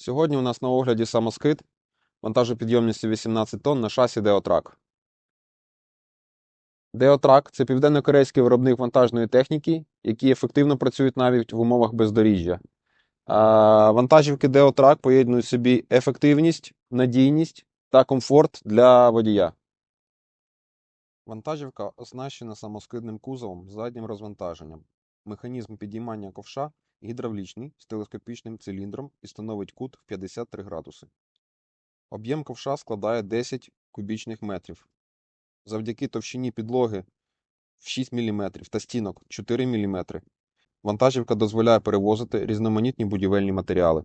Сьогодні у нас на огляді самоскид вантажопідйомністю 18 тонн на шасі Деотрак. Деотрак це південно-корейський виробник вантажної техніки, які ефективно працюють навіть в умовах бездоріжжя. Вантажівки Деотрак поєднують собі ефективність, надійність та комфорт для водія. Вантажівка оснащена самоскидним кузовом з заднім розвантаженням. Механізм підіймання ковша гідравлічний з телескопічним циліндром і становить кут в 53 градуси. Об'єм ковша складає 10 кубічних метрів. Завдяки товщині підлоги в 6 мм та стінок 4 мм вантажівка дозволяє перевозити різноманітні будівельні матеріали.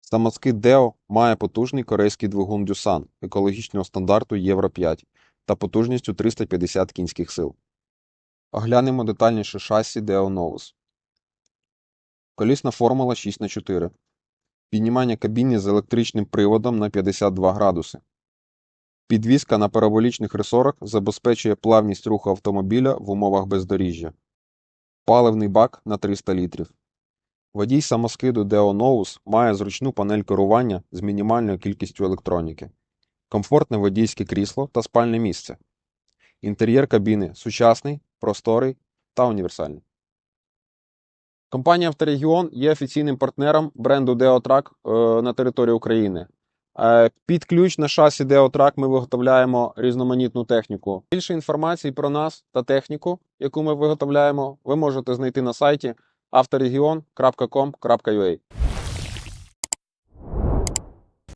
Самоскид Deo має потужний корейський двигун Doosan екологічного стандарту Євро 5 та потужністю 350 кінських сил. Оглянемо детальніше шасі Deo Novus. Колісна формула 6х4. Піднімання кабіни з електричним приводом на 52 градуси. Підвізка на параболічних ресорах забезпечує плавність руху автомобіля в умовах бездоріжжя. Паливний бак на 300 літрів. Водій самоскиду Deo Novus має зручну панель керування з мінімальною кількістю електроніки, комфортне водійське крісло та спальне місце. Інтер'єр кабіни сучасний, просторий та універсальний. Компанія Авторегіон є офіційним партнером бренду Деотрак е, на території України. Е, Під ключ на шасі Деотрак ми виготовляємо різноманітну техніку. Більше інформації про нас та техніку, яку ми виготовляємо, ви можете знайти на сайті авторегіон.com.ua.